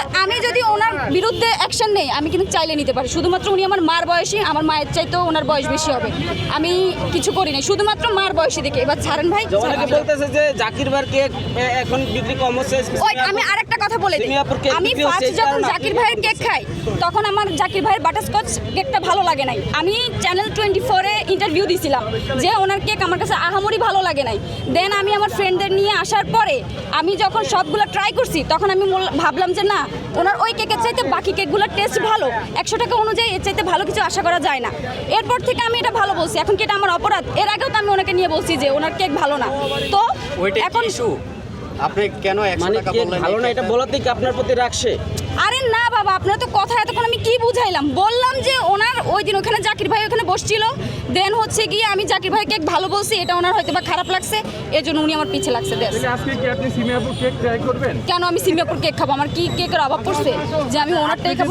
য- আমি যদি ওনার বিরুদ্ধে অ্যাকশন নেই আমি কিন্তু চাইলে নিতে পারি। শুধুমাত্র উনি আমার মার বয়সী আমার মায়ের চাইতেও ওনার বয়স বেশি হবে। আমি কিছু করি নাই শুধুমাত্র মার বয়সী দেখে। এবার ছাড়েন ভাই। বলতেছে যে জাকির ভাইয়ের কেক এখন বিক্রি কম হচ্ছে ওই আমি আরেকটা কথা বলে দিই। আমি ফার্স্ট যখন জাকির ভাইয়ের কেক খাই তখন আমার জাকির ভাইয়ের বাটারস্কচ কেকটা ভালো লাগে নাই। আমি চ্যানেল টোয়েন্টি ফোরে ইন্টারভিউ দিছিলাম যে ওনার কেক আমার কাছে আহামরি ভালো লাগে নাই। দেন আমি আমার ফ্রেন্ডদের নিয়ে আসার পরে আমি যখন সবগুলো ট্রাই করছি তখন আমি বল- ভাবলাম যে না ওনার ওই কেকের চাইতে বাকি কেকগুলোর টেস্ট ভালো। একশো টাকা অনুযায়ী এর চাইতে ভালো কিছু আশা করা যায় না। এরপর থেকে আমি এটা ভালো বলছি। এখন কি এটা আমার অপরাধ? এর আগেও তো আমি ওনাকে নিয়ে বলছি যে ওনার কেক ভালো না। তো এখন আপনি কেন মানে ভালো না? এটা বলাতে কি আপনার প্রতি রাখছে আরে না বাবা আপনার তো কথা এতক্ষণ আমি কি বুঝাইলাম? বললাম যে ওনার ওই দিন ওখানে জাকির ভাই ওখানে বসছিল। দেন হচ্ছে গিয়ে আমি জাকির ভাই কেক ভালো বলছি এটা ওনার হয়তো বা খারাপ লাগছে এই জন্য উনি আমার পিছে লাগছে দেশ আজকে কি আপনি সিমিয়াপুর কেক ট্রাই করবেন? কেন আমি সিঙ্গাপুর কেক খাব? আমার কি কেকের অভাব পড়ছে? যে আমি ওনারটাই খাব?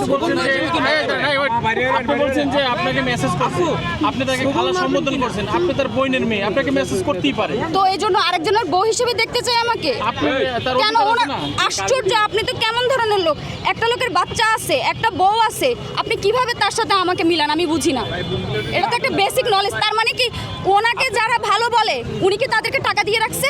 আপনি বলছেন যে আপনাকে মেসেজ করছে। আপনি তাকে খালা সম্বোধন করছেন। আপনি তার বোনের মেয়ে আপনাকে মেসেজ করতেই পারে। তো এই জন্য আরেকজনের বউ হিসেবে দেখতে চাই আমাকে। কেন ওনার আশ্চর্য আপনি তো কেমন ধরনের লোক? একটা লোকের বাচ্চা আছে একটা বউ আছে। আপনি কীভাবে তার সাথে আমাকে মিলান? আমি বুঝি না। এটা তো একটা বেসিক নলেজ তার মানে কি ওনাকে যারা ভালো বলে উনি কি তাদেরকে টাকা দিয়ে রাখছে?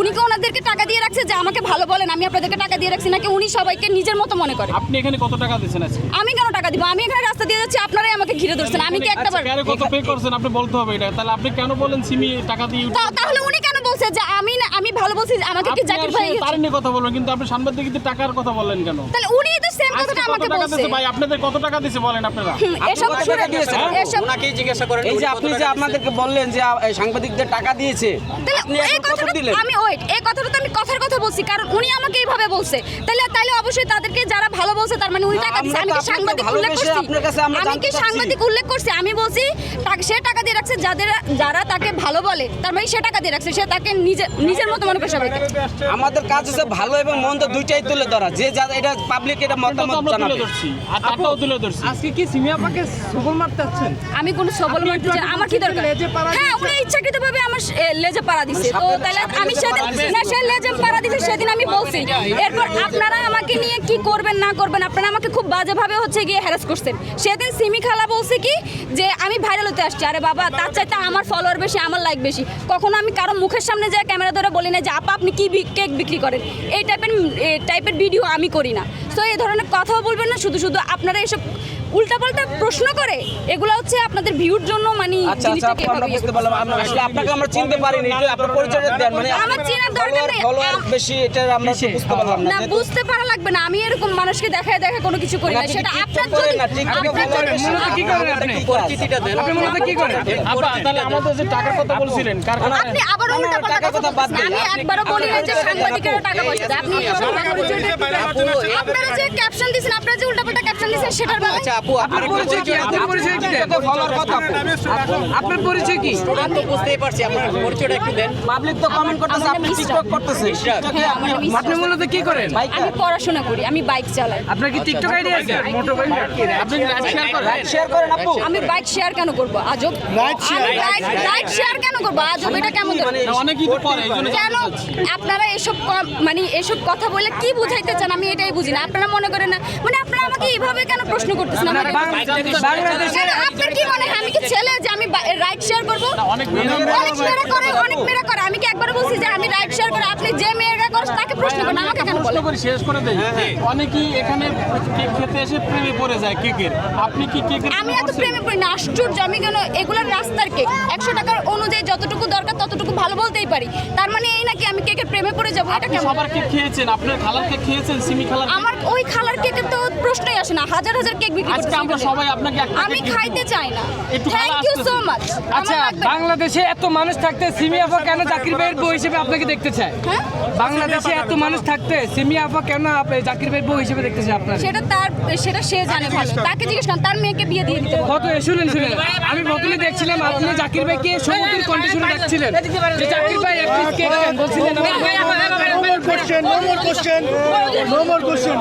উনি কি ওনাদেরকে টাকা দিয়ে রাখছে যে আমাকে ভালো বলেন আমি আপনাদেরকে টাকা দিয়ে রাখছি নাকি উনি সবাইকে নিজের মতো মনে করে? আপনি এখানে কত টাকা দিয়েছেন আজকে? আমি কেন টাকা দিব? আমি এখানে রাস্তা দিয়ে যাচ্ছি আপনারাই আমাকে ঘিরে ধরছেন। আমি কি একটা আচ্ছা, কত পে করছেন আপনি বলতে হবে এটা। তাহলে আপনি কেন বলেন সিমি টাকা দিয়ে তাহলে উনি কেন বলছে যে আমি না আমি ভালো বলছি আমাকে কি জাকির ভাই তার নিয়ে কথা বলবেন কিন্তু আপনি সাংবাদিকদের টাকার কথা বললেন কেন? তাহলে উনি তো সেম কথাটা আমাকে টাকা বলছে। দিয়েছে ভাই? আপনাদের কত টাকা দিয়েছে বলেন আপনারা? এসব কত টাকা দিয়েছেন? এসব ওনাকেই জিজ্ঞাসা করেন এই যে আপনি যে। আপনাদেরকে বললেন যে সাংবাদিকদের টাকা দিয়েছে আপনি এই কথাটা দিলেন? আমি ওয়েট এই কথাটা তো আমি কথার কথা বলছি কারণ উনি আমাকে এইভাবে বলছে। তাহলে তাহলে অবশ্যই তাদেরকে যারা ভালো বলছে তার মানে উনি টাকা দিচ্ছে আমি কি সাংবাদিক উল্লেখ করছি? আপনার কাছে আমরা আমি কি সাংবাদিক উল্লেখ করছি? আমি বলছি সে টাকা দিয়ে যাদের যারা তাকে ভালো বলে তার মানে সে টাকা দিয়ে রাখছে সে তাকে নিজে নিজের মতো মনে করে সবাইকে আমাদের কাজ হচ্ছে ভালো এবং মন্দ দুইটাই তুলে ধরা। যে যা এটা পাবলিক এটা মতামত জানাবে। আর টাকাও তুলে ধরছি। আজকে কি সিমিয়াপাকে সবল মারতে চাচ্ছেন আমি কোনো সবল মারতে চাই আমার কি দরকার? লেজে পাড়া হ্যাঁ উনি ইচ্ছাকৃতভাবে আমার লেজে পাড়া দিছে। তো তাহলে আমি সেদিন না সে লেজে পাড়া দিছে সেদিন আমি বলছি। এরপর আপনারা আমাকে নিয়ে কি করবেন না করবেন? আপনারা আমাকে খুব বাজেভাবে হচ্ছে গিয়ে হ্যারাস করছেন। সেদিন সিমি খালা বলছে কি যে আমি ভাইরাল হতে আসছি। আরে বাবা তার চাইতে আমার ফলোয়ার বেশি, আমার লাইক বেশি। কখনো আমি কারও মুখের সামনে যায় ক্যামেরা ধরে বলি না যে, আপা, আপনি কি কেক বিক্রি করেন? এই টাইপের টাইপের ভিডিও আমি করি না। তো এই ধরনের কথাও বলবেন না, শুধু শুধু আপনারা এসব উল্টাপাল্টা প্রশ্ন করে এগুলো হচ্ছে আপনাদের ভিউর জন্য মানে আচ্ছা আচ্ছা আপু, আমরা বুঝতে পারলাম। আমরা আসলে আপনাকে আমরা চিনতে পারিনি একটু আপনার পরিচয়টা দেন মানে আমার চেনার দরকার নেই। ফলোয়ার বেশি এটা আমরা তো বুঝতে পারলাম না না যেহেতু- বুঝতে পারা লাগবে না। আমি এরকম মানুষকে দেখায় দেখা কোনো কিছু করি না। আপনি সেটা TikTok আপনার করেন যদি না, TikTok আপনার করেন যদি- না। কি করেন আপনি? পরিচিতিটা দেন। আপনি মূলত কি করেন? আপা তাহলে আমাদের যে টাকার কথা বলছিলেন কার আপনি আবার না, না, উল্টা টাকার কথা বাদ দিন। আমি আপনি- একবারও বলি না যে আপনি- সাংবাদিকেরা টাকা পয়সা দেয়। আপনি আপনারা যে ক্যাপশন দিছেন আপনারা যে উল্টাপাল্টা ক্যাপশন দিছেন সেটার আচ্ছা আপু আপনার পরিচয় কি? আপনার পরিচয় কি? দেন TikTok এ follower কত আপু? আপনার পরিচয় কি? স্টুডেন্ট তো বুঝতেই পারছি আপনার পরিচয়টা একটু দেন। পাবলিক তো কমেন্ট করতেছে আপনি টিকটক করতেছেন। TikTok এ আপনি আমার নাম আপনি মূলত কি করেন? আমি পড়াশোনা করি আমি বাইক চালাই। আপনার কি টিকটক আইডি আছে? মোটর বাইক আপনি শেয়ার করেন? শেয়ার করেন আপু? আমি বাইক শেয়ার কেন করব? আজব। আমি বাইক বাইক শেয়ার কেন করব? আজব এটা কেমন অনেকেই তো করে এই কেন আপনারা এসব মানে এসব কথা বলে কি বুঝাইতে চান? আমি এটাই বুঝি না। আপনারা মনে করেন না? মানে আপনারা আমাকে এইভাবে কেন প্রশ্ন করতেছেন? বাংলাদেশে আপনার কি মনে হয়? আমি কি ছেলে যে আমি রাইট শেয়ার করব? অনেক অনেক মেয়েরা করে অনেক মেয়েরা করে আমি কি একবার বলছি যে আমি রাইড শেয়ার করে আপনি যে মেয়েরা করে তাকে প্রশ্ন বলেন করে শেষ করে দেই। অনেকেই এখানে কেক খেতে এসে প্রেমে পড়ে যায় কেকের। আপনি কি কেকের আমি এত প্রেমে পড়ি না আশ্চর্য আমি কেন এগুলোর রাস্তার কেক? একশো টাকার অনুযায়ী যতটুকু দরকার ততটুকু ভালো বলতেই পারি। তার মানে এই নাকি আমি কেকের প্রেমে পড়ে যাব? এটা কেমন? সবার কেক খেয়েছেন আপনার খালার কেক খেয়েছেন সিমি খালার আমার ওই খালার কেকের তো প্রশ্নই আসে না হাজার হাজার কেক বিক্রি আজকে আমরা সবাই আপনাকে একটা আমি খাইতে চাই না। থ্যাংক ইউ সো মাচ আচ্ছা বাংলাদেশে এত মানুষ থাকতে সিমি আপা কেন জাকির ভাইয়ের বউ হিসেবে আপনাকে দেখতে চায়? হ্যাঁ? বাংলাদেশে এত মানুষ থাকতে সিমি আপা কেন আপনি জাকির ভাইয়ের বউ হিসেবে দেখতে চায় আপনার? সেটা তার সেটা সে জানে ভালো। তাকে জিজ্ঞেস করেন তার মেয়েকে বিয়ে দিয়ে দিতে। কত শুনেন শুনেন। আমি প্রথমে দেখছিলাম আপনি জাকির ভাইকে সমুদ্রের কন্ডিশনে ডাকছিলেন। যে জাকির ভাই কেক দেন বলছিলেন? No more question, no more question. question.